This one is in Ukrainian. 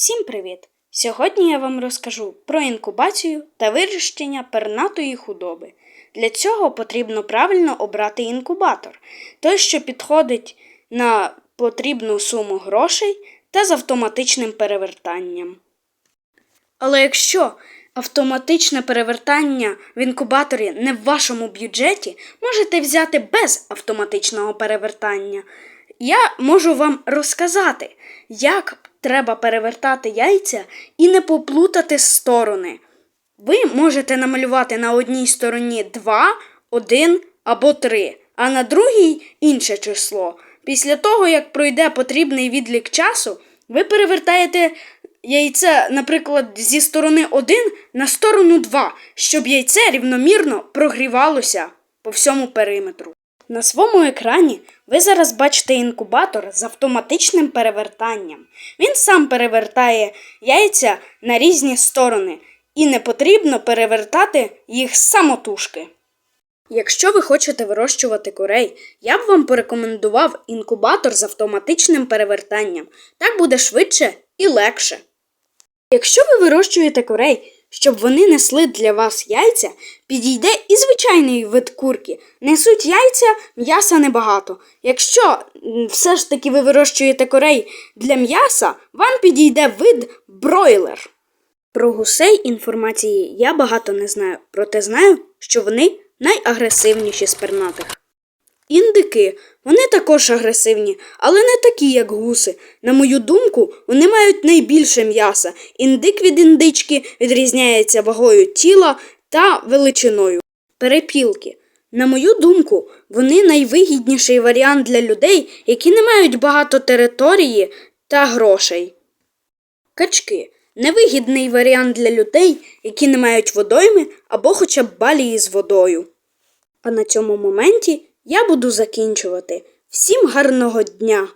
Всім привіт! Сьогодні я вам розкажу про інкубацію та вирощення пернатої худоби. Для цього потрібно правильно обрати інкубатор, той, що підходить на потрібну суму грошей та з автоматичним перевертанням. Але якщо автоматичне перевертання в інкубаторі не в вашому бюджеті, можете взяти без автоматичного перевертання. Я можу вам розказати, як треба перевертати яйця і не поплутати сторони. Ви можете намалювати на одній стороні 2, 1 або 3, а на другій інше число. Після того, як пройде потрібний відлік часу, ви перевертаєте яйце, наприклад, зі сторони 1 на сторону 2, щоб яйце рівномірно прогрівалося по всьому периметру. На своєму екрані ви зараз бачите інкубатор з автоматичним перевертанням. Він сам перевертає яйця на різні сторони, і не потрібно перевертати їх самотужки. Якщо ви хочете вирощувати курей, я б вам порекомендував інкубатор з автоматичним перевертанням. Так буде швидше і легше. Якщо ви вирощуєте курей, щоб вони несли для вас яйця, підійде і звичайний вид курки. Несуть яйця, м'яса небагато. Якщо все ж таки ви вирощуєте курей для м'яса, вам підійде вид бройлер. Про гусей інформації я багато не знаю, проте знаю, що вони найагресивніші з пернатих. Індики, вони також агресивні, але не такі, як гуси. На мою думку, вони мають найбільше м'яса. Індик від індички відрізняється вагою тіла та величиною. Перепілки. На мою думку, вони найвигідніший варіант для людей, які не мають багато території та грошей. Качки невигідний варіант для людей, які не мають водойми або хоча б балії з водою. А на цьому моменті я буду закінчувати. Всім гарного дня!